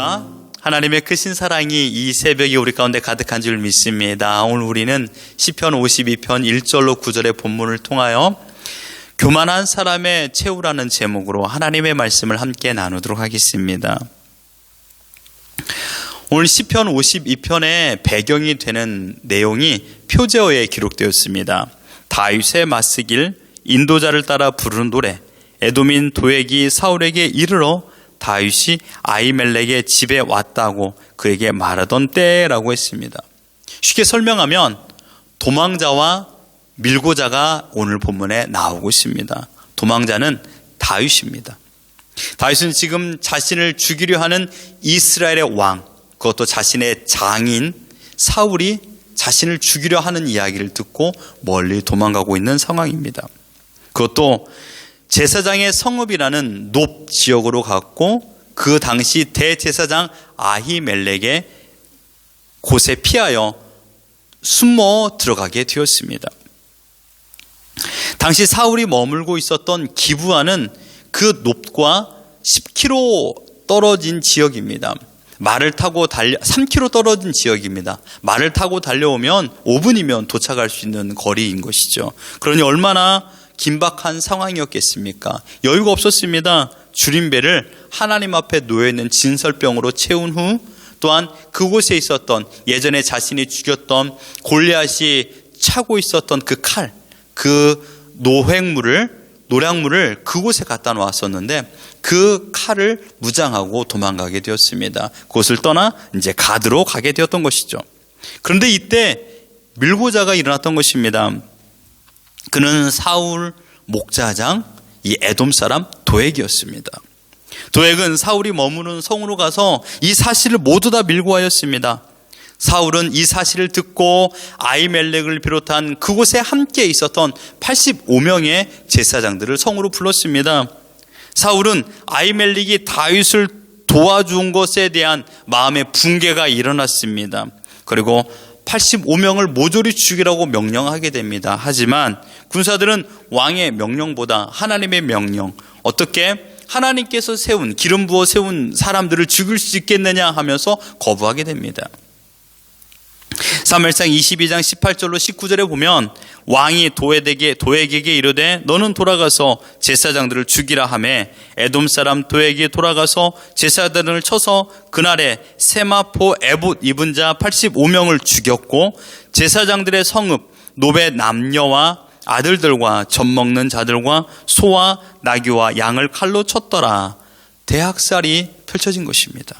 할렐루야. 하나님의 크신 사랑이 이 새벽에 우리 가운데 가득한 줄 믿습니다. 오늘 우리는 시편 52편 1절로 9절의 본문을 통하여 교만한 사람의 최후라는 제목으로 하나님의 말씀을 함께 나누도록 하겠습니다. 오늘 시편 52편의 배경이 되는 내용이 표제어에 기록되었습니다. 다윗의 맞쓰길 인도자를 따라 부르는 노래 에도민 도액이 사울에게 이르러 다윗이 아이멜렉의 집에 왔다고 그에게 말하던 때라고 했습니다. 쉽게 설명하면 도망자와 밀고자가 오늘 본문에 나오고 있습니다. 도망자는 다윗입니다. 다윗은 지금 자신을 죽이려 하는 이스라엘의 왕, 그것도 자신의 장인 사울이 자신을 죽이려 하는 이야기를 듣고 멀리 도망가고 있는 상황입니다. 그것도 제사장의 성읍이라는 높 지역으로 갔고 그 당시 대제사장 아히멜렉의 곳에 피하여 숨어 들어가게 되었습니다. 당시 사울이 머물고 있었던 기부하는 그 높과 10km 떨어진 지역입니다. 말을 타고 달려 3km 떨어진 지역입니다. 말을 타고 달려오면 5분이면 도착할 수 있는 거리인 것이죠. 그러니 얼마나 긴박한 상황이었겠습니까? 여유가 없었습니다. 줄임배를 하나님 앞에 놓여 있는 진설병으로 채운 후 또한 그곳에 있었던 예전에 자신이 죽였던 골리앗이 차고 있었던 그 칼, 그 노획물을 노량물을 그곳에 갖다 놓았었는데 그 칼을 무장하고 도망가게 되었습니다. 그곳을 떠나 이제 가드로 가게 되었던 것이죠. 그런데 이때 밀고자가 일어났던 것입니다. 그는 사울 목자장 이 에돔 사람 도액이었습니다. 도액은 사울이 머무는 성으로 가서 이 사실을 모두 다 밀고 하였습니다. 사울은 이 사실을 듣고 아이멜렉을 비롯한 그곳에 함께 있었던 85명의 제사장들을 성으로 불렀습니다. 사울은 아이멜렉이 다윗을 도와준 것에 대한 마음의 붕괴가 일어났습니다. 그리고 85명을 모조리 죽이라고 명령하게 됩니다. 하지만 군사들은 왕의 명령보다 하나님의 명령, 어떻게 하나님께서 세운, 기름 부어 세운 사람들을 죽일 수 있겠느냐 하면서 거부하게 됩니다. 사무엘상 22장 18절로 19절에 보면 왕이 도에게 도에게 이르되 너는 돌아가서 제사장들을 죽이라 하매 에돔 사람 도에게 돌아가서 제사장들을 쳐서 그날에 세마포 에봇 입은 자 85명을 죽였고 제사장들의 성읍 노베 남녀와 아들들과 젖 먹는 자들과 소와 나귀와 양을 칼로 쳤더라. 대학살이 펼쳐진 것입니다.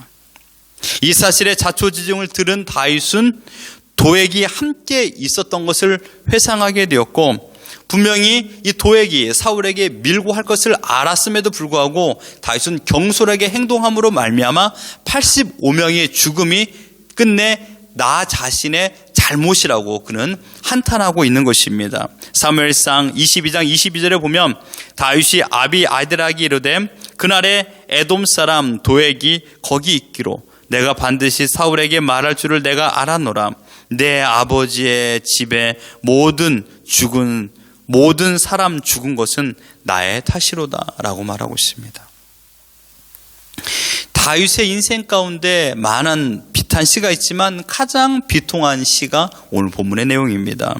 이 사실의 자초지종을 들은 다윗은 도액이 함께 있었던 것을 회상하게 되었고 분명히 이 도액이 사울에게 밀고 할 것을 알았음에도 불구하고 다윗은 경솔하게 행동함으로 말미암아 85명의 죽음이 끝내 나 자신의 잘못이라고 그는 한탄하고 있는 것입니다. 사무엘상 22장 22절에 보면 다윗이 아비 아이들에게 이르되 그날에 에돔 사람 도액이 거기 있기로 내가 반드시 사울에게 말할 줄을 내가 알았노라. 내 아버지의 집에 모든 죽은 모든 사람 죽은 것은 나의 탓이로다라고 말하고 있습니다. 다윗의 인생 가운데 많은 비탄 시가 있지만 가장 비통한 시가 오늘 본문의 내용입니다.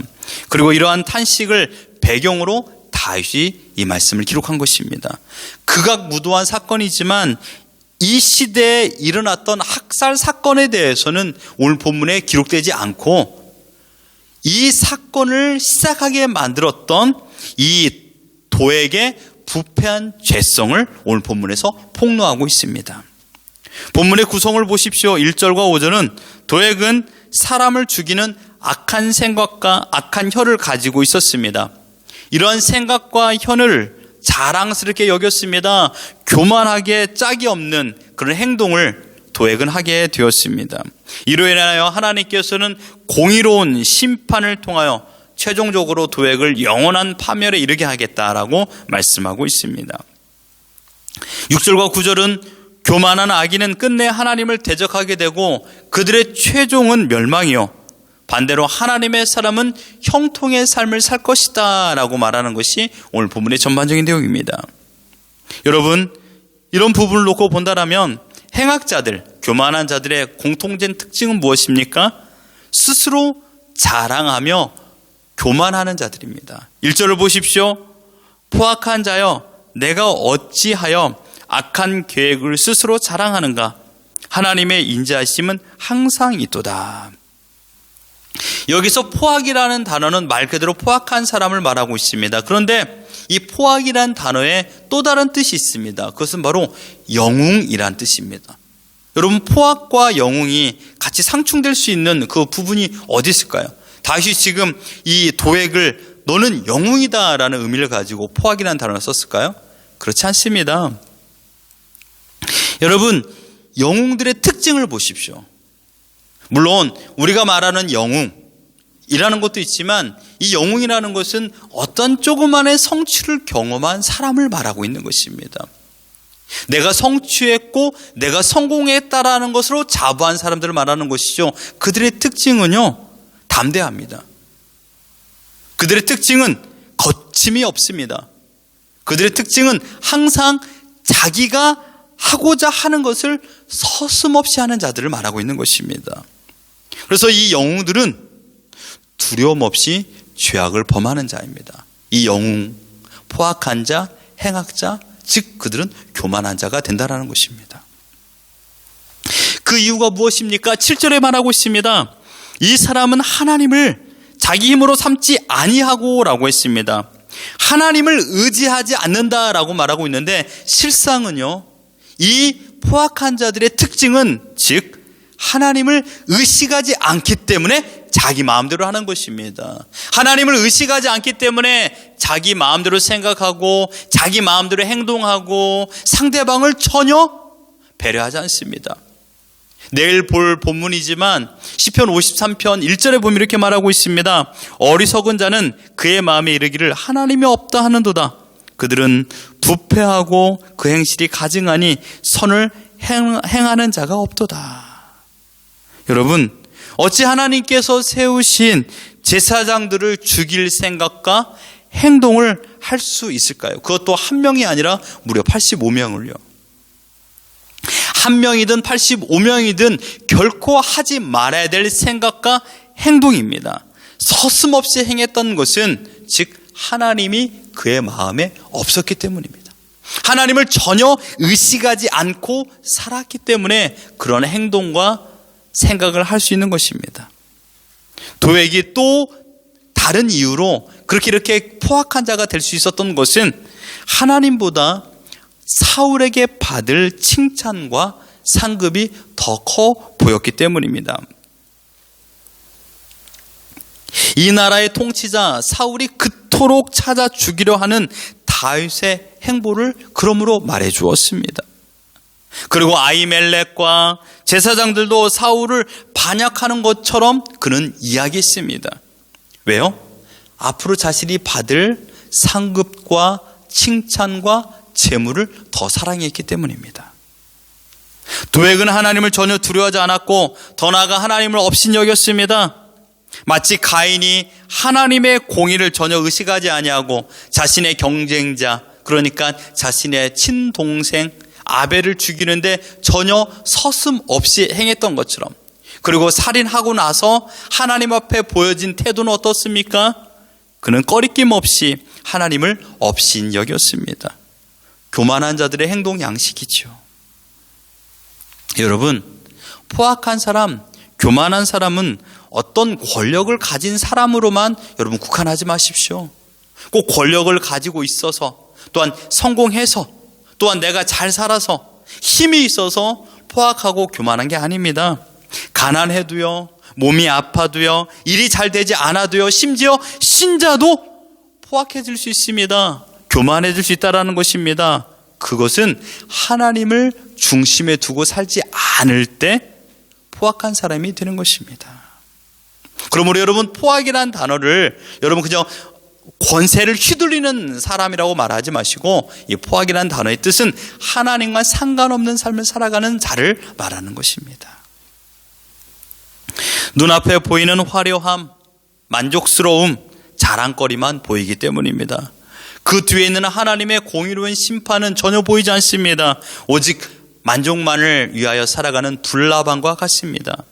그리고 이러한 탄식을 배경으로 다윗이 이 말씀을 기록한 것입니다. 극악무도한 사건이지만 이 시대에 일어났던 학살 사건에 대해서는 오늘 본문에 기록되지 않고 이 사건을 시작하게 만들었던 이 도에게 부패한 죄성을 오늘 본문에서 폭로하고 있습니다. 본문의 구성을 보십시오. 1절과 5절은 도액은 사람을 죽이는 악한 생각과 악한 혀를 가지고 있었습니다. 이러한 생각과 혀를 자랑스럽게 여겼습니다. 교만하게 짝이 없는 그런 행동을 도액은 하게 되었습니다. 이로 인하여 하나님께서는 공의로운 심판을 통하여 최종적으로 도액을 영원한 파멸에 이르게 하겠다라고 말씀하고 있습니다. 6절과 9절은 교만한 악인은 끝내 하나님을 대적하게 되고 그들의 최종은 멸망이요. 반대로 하나님의 사람은 형통의 삶을 살 것이다 라고 말하는 것이 오늘 본문의 전반적인 내용입니다. 여러분, 이런 부분을 놓고 본다라면 행악자들, 교만한 자들의 공통된 특징은 무엇입니까? 스스로 자랑하며 교만하는 자들입니다. 1절을 보십시오. 포악한 자여, 내가 어찌하여 악한 계획을 스스로 자랑하는가? 하나님의 인자하심은 항상 있도다. 여기서 포악이라는 단어는 말 그대로 포악한 사람을 말하고 있습니다. 그런데 이 포악이라는 단어에 또 다른 뜻이 있습니다. 그것은 바로 영웅이란 뜻입니다. 여러분 포악과 영웅이 같이 상충될 수 있는 그 부분이 어디 있을까요? 다시 지금 이 도액을 너는 영웅이다라는 의미를 가지고 포악이라는 단어를 썼을까요? 그렇지 않습니다. 여러분 영웅들의 특징을 보십시오. 물론 우리가 말하는 영웅이라는 것도 있지만 이 영웅이라는 것은 어떤 조그만의 성취를 경험한 사람을 말하고 있는 것입니다. 내가 성취했고 내가 성공했다라는 것으로 자부한 사람들을 말하는 것이죠. 그들의 특징은요. 담대합니다. 그들의 특징은 거침이 없습니다. 그들의 특징은 항상 자기가 하고자 하는 것을 서슴없이 하는 자들을 말하고 있는 것입니다. 그래서 이 영웅들은 두려움 없이 죄악을 범하는 자입니다. 이 영웅, 포악한 자, 행악자, 즉 그들은 교만한 자가 된다라는 것입니다. 그 이유가 무엇입니까? 7절에 말하고 있습니다. 이 사람은 하나님을 자기 힘으로 삼지 아니하고라고 했습니다. 하나님을 의지하지 않는다라고 말하고 있는데 실상은요. 이 포악한 자들의 특징은 즉 하나님을 의식하지 않기 때문에 자기 마음대로 하는 것입니다. 하나님을 의식하지 않기 때문에 자기 마음대로 생각하고 자기 마음대로 행동하고 상대방을 전혀 배려하지 않습니다. 내일 볼 본문이지만 시편 53편 1절에 보면 이렇게 말하고 있습니다. 어리석은 자는 그의 마음에 이르기를 하나님이 없다 하는도다. 그들은 부패하고 그 행실이 가증하니 선을 행하는 자가 없도다. 여러분, 어찌 하나님께서 세우신 제사장들을 죽일 생각과 행동을 할 수 있을까요? 그것도 한 명이 아니라 무려 85명을요. 한 명이든 85명이든 결코 하지 말아야 될 생각과 행동입니다. 서슴없이 행했던 것은 즉 하나님이 그의 마음에 없었기 때문입니다. 하나님을 전혀 의식하지 않고 살았기 때문에 그런 행동과 생각을 할 수 있는 것입니다. 도액이 또 다른 이유로 그렇게 이렇게 포악한 자가 될 수 있었던 것은 하나님보다 사울에게 받을 칭찬과 상급이 더 커 보였기 때문입니다. 이 나라의 통치자 사울이 그토록 찾아 죽이려 하는 다윗의 행보를 그러므로 말해 주었습니다. 그리고 아이멜렉과 제사장들도 사울을 반역하는 것처럼 그는 이야기했습니다. 왜요? 앞으로 자신이 받을 상급과 칭찬과 재물을 더 사랑했기 때문입니다. 도액은 하나님을 전혀 두려워하지 않았고 더 나아가 하나님을 없인 여겼습니다. 마치 가인이 하나님의 공의를 전혀 의식하지 아니하고 자신의 경쟁자 그러니까 자신의 친동생 아벨을 죽이는데 전혀 서슴 없이 행했던 것처럼 그리고 살인하고 나서 하나님 앞에 보여진 태도는 어떻습니까? 그는 꺼리낌 없이 하나님을 없인 여겼습니다. 교만한 자들의 행동 양식이죠. 여러분, 포악한 사람, 교만한 사람은 어떤 권력을 가진 사람으로만 여러분 국한하지 마십시오. 꼭 권력을 가지고 있어서 또한 성공해서 또한 내가 잘 살아서 힘이 있어서 포악하고 교만한 게 아닙니다. 가난해도요, 몸이 아파도요, 일이 잘 되지 않아도요, 심지어 신자도 포악해질 수 있습니다. 교만해질 수 있다라는 것입니다. 그것은 하나님을 중심에 두고 살지 않을 때 포악한 사람이 되는 것입니다. 그러므로 여러분 포악이라는 단어를 여러분 그냥 권세를 휘둘리는 사람이라고 말하지 마시고 이 포악이라는 단어의 뜻은 하나님과 상관없는 삶을 살아가는 자를 말하는 것입니다. 눈앞에 보이는 화려함, 만족스러움, 자랑거리만 보이기 때문입니다. 그 뒤에 있는 하나님의 공의로운 심판은 전혀 보이지 않습니다. 오직 만족만을 위하여 살아가는 둘라방과 같습니다.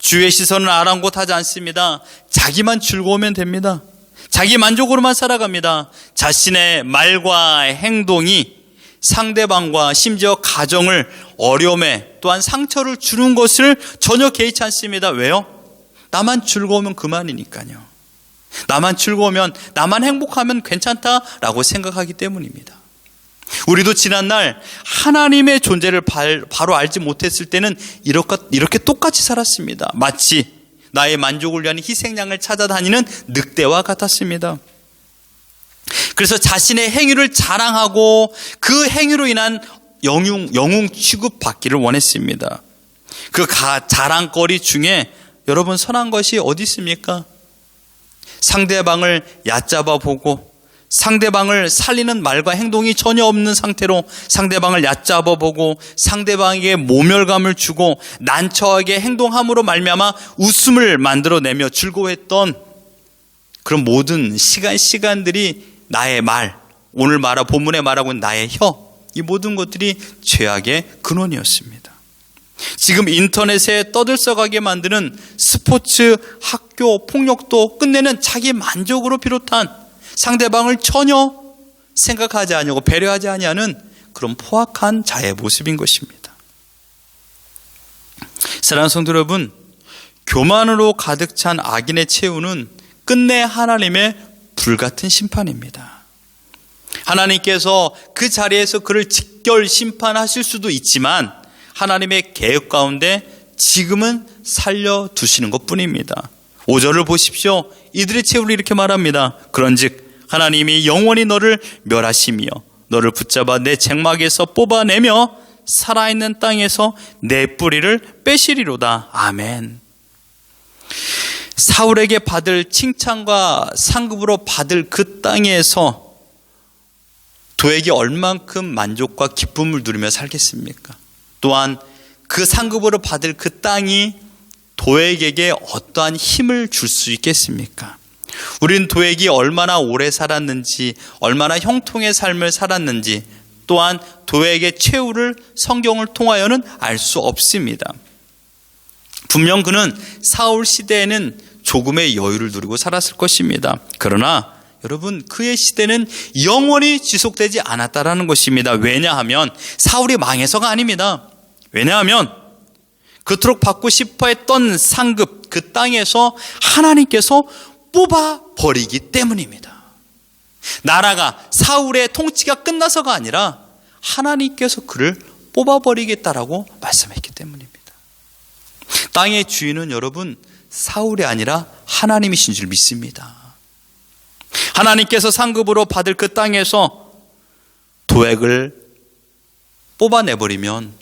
주의 시선은 아랑곳하지 않습니다. 자기만 즐거우면 됩니다. 자기 만족으로만 살아갑니다. 자신의 말과 행동이 상대방과 심지어 가정을 어려움에 또한 상처를 주는 것을 전혀 개의치 않습니다. 왜요? 나만 즐거우면 그만이니까요. 나만 즐거우면, 나만 행복하면 괜찮다라고 생각하기 때문입니다. 우리도 지난날 하나님의 존재를 바로 알지 못했을 때는 이렇게 똑같이 살았습니다. 마치 나의 만족을 위한 희생양을 찾아다니는 늑대와 같았습니다. 그래서 자신의 행위를 자랑하고 그 행위로 인한 영웅, 영웅 취급받기를 원했습니다. 그 가, 자랑거리 중에 여러분 선한 것이 어디 있습니까? 상대방을 얕잡아 보고 상대방을 살리는 말과 행동이 전혀 없는 상태로 상대방을 얕잡아 보고 상대방에게 모멸감을 주고 난처하게 행동함으로 말미암아 웃음을 만들어내며 즐거워했던 그런 모든 시간 시간들이 나의 말 오늘 말하 본문에 말하고 있는 나의 혀 이 모든 것들이 죄악의 근원이었습니다. 지금 인터넷에 떠들썩하게 만드는 스포츠, 학교, 폭력도 끝내는 자기 만족으로 비롯한 상대방을 전혀 생각하지 아니하고 배려하지 아니하는 그런 포악한 자의 모습인 것입니다. 사랑하는 성도 여러분, 교만으로 가득 찬 악인의 최후는 끝내 하나님의 불같은 심판입니다. 하나님께서 그 자리에서 그를 직결 심판하실 수도 있지만 하나님의 계획 가운데 지금은 살려 두시는 것 뿐입니다. 5절을 보십시오. 이들의 최후를 이렇게 말합니다. 그런즉 하나님이 영원히 너를 멸하시며 너를 붙잡아 내 쟁막에서 뽑아내며 살아있는 땅에서 내 뿌리를 빼시리로다. 아멘. 사울에게 받을 칭찬과 상급으로 받을 그 땅에서 도에게 얼만큼 만족과 기쁨을 누리며 살겠습니까? 또한 그 상급으로 받을 그 땅이 도에게 어떠한 힘을 줄 수 있겠습니까? 우린 도액이 얼마나 오래 살았는지, 얼마나 형통의 삶을 살았는지, 또한 도액의 최후를 성경을 통하여는 알 수 없습니다. 분명 그는 사울 시대에는 조금의 여유를 누리고 살았을 것입니다. 그러나 여러분 그의 시대는 영원히 지속되지 않았다라는 것입니다. 왜냐하면 사울이 망해서가 아닙니다. 왜냐하면 그토록 받고 싶어 했던 상급 그 땅에서 하나님께서 뽑아 버리기 때문입니다. 나라가 사울의 통치가 끝나서가 아니라 하나님께서 그를 뽑아 버리겠다라고 말씀했기 때문입니다. 땅의 주인은 여러분 사울이 아니라 하나님이신 줄 믿습니다. 하나님께서 상급으로 받을 그 땅에서 도액을 뽑아내버리면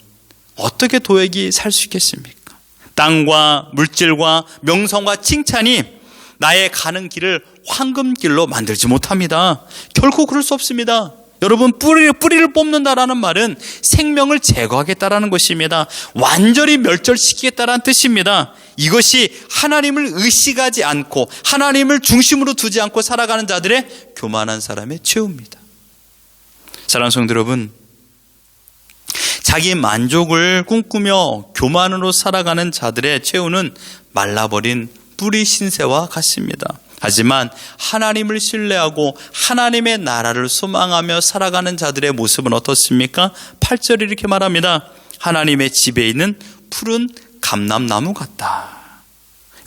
어떻게 도액이 살 수 있겠습니까? 땅과 물질과 명성과 칭찬이 나의 가는 길을 황금길로 만들지 못합니다. 결코 그럴 수 없습니다. 여러분 뿌리를 뿌리를 뽑는다라는 말은 생명을 제거하겠다라는 것입니다. 완전히 멸절시키겠다라는 뜻입니다. 이것이 하나님을 의식하지 않고 하나님을 중심으로 두지 않고 살아가는 자들의 교만한 사람의 최후입니다. 사랑하는 성도 여러분, 자기 만족을 꿈꾸며 교만으로 살아가는 자들의 최후는 말라버린 뿌리 신세와 같습니다. 하지만 하나님을 신뢰하고 하나님의 나라를 소망하며 살아가는 자들의 모습은 어떻습니까? 8절 이렇게 말합니다. 하나님의 집에 있는 푸른 감람나무 같다.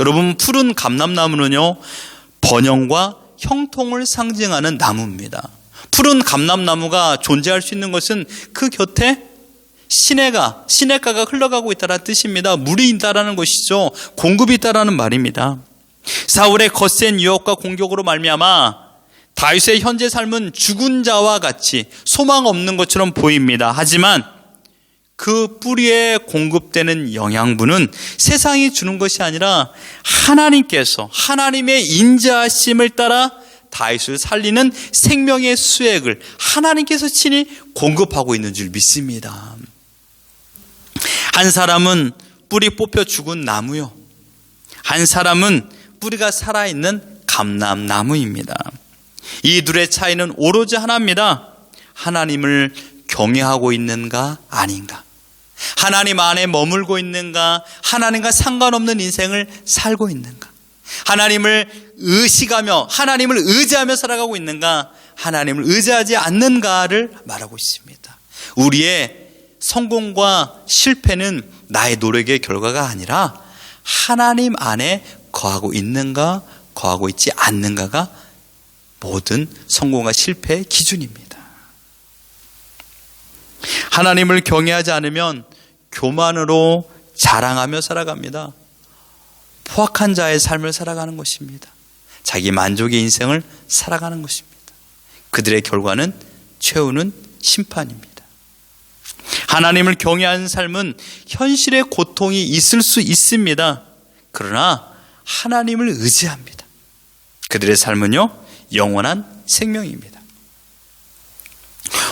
여러분, 푸른 감람나무는요, 번영과 형통을 상징하는 나무입니다. 푸른 감람나무가 존재할 수 있는 것은 그 곁에 시내가 시내가가 흘러가고 있다는 뜻입니다. 물이 있다라는 것이죠. 공급이 있다라는 말입니다. 사울의 거센 유혹과 공격으로 말미암아 다윗의 현재 삶은 죽은 자와 같이 소망 없는 것처럼 보입니다. 하지만 그 뿌리에 공급되는 영양분은 세상이 주는 것이 아니라 하나님께서 하나님의 인자하심을 따라 다윗을 살리는 생명의 수액을 하나님께서 친히 공급하고 있는 줄 믿습니다. 한 사람은 뿌리 뽑혀 죽은 나무요. 한 사람은 뿌리가 살아있는 감람나무입니다. 이 둘의 차이는 오로지 하나입니다. 하나님을 경외하고 있는가 아닌가. 하나님 안에 머물고 있는가? 하나님과 상관없는 인생을 살고 있는가? 하나님을 의식하며 하나님을 의지하며 살아가고 있는가? 하나님을 의지하지 않는가를 말하고 있습니다. 우리의 성공과 실패는 나의 노력의 결과가 아니라 하나님 안에 거하고 있는가, 거하고 있지 않는가가 모든 성공과 실패의 기준입니다. 하나님을 경외하지 않으면 교만으로 자랑하며 살아갑니다. 포악한 자의 삶을 살아가는 것입니다. 자기 만족의 인생을 살아가는 것입니다. 그들의 결과는 최후는 심판입니다. 하나님을 경외하는 삶은 현실의 고통이 있을 수 있습니다. 그러나 하나님을 의지합니다. 그들의 삶은요, 영원한 생명입니다.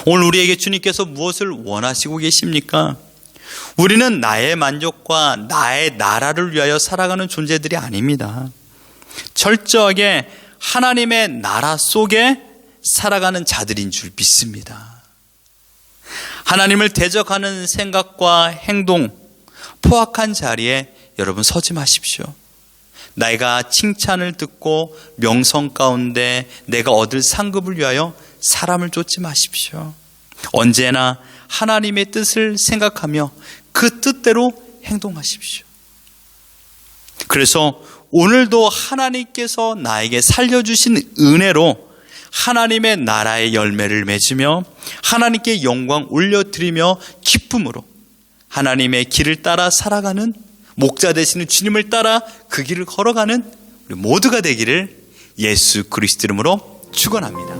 오늘 우리에게 주님께서 무엇을 원하시고 계십니까? 우리는 나의 만족과 나의 나라를 위하여 살아가는 존재들이 아닙니다. 철저하게 하나님의 나라 속에 살아가는 자들인 줄 믿습니다. 하나님을 대적하는 생각과 행동, 포악한 자리에 여러분 서지 마십시오. 내가 칭찬을 듣고 명성 가운데 내가 얻을 상급을 위하여 사람을 쫓지 마십시오. 언제나 하나님의 뜻을 생각하며 그 뜻대로 행동하십시오. 그래서 오늘도 하나님께서 나에게 살려주신 은혜로 하나님의 나라의 열매를 맺으며 하나님께 영광 올려드리며 기쁨으로 하나님의 길을 따라 살아가는 목자 되시는 주님을 따라 그 길을 걸어가는 우리 모두가 되기를 예수 그리스도 이름으로 축원합니다.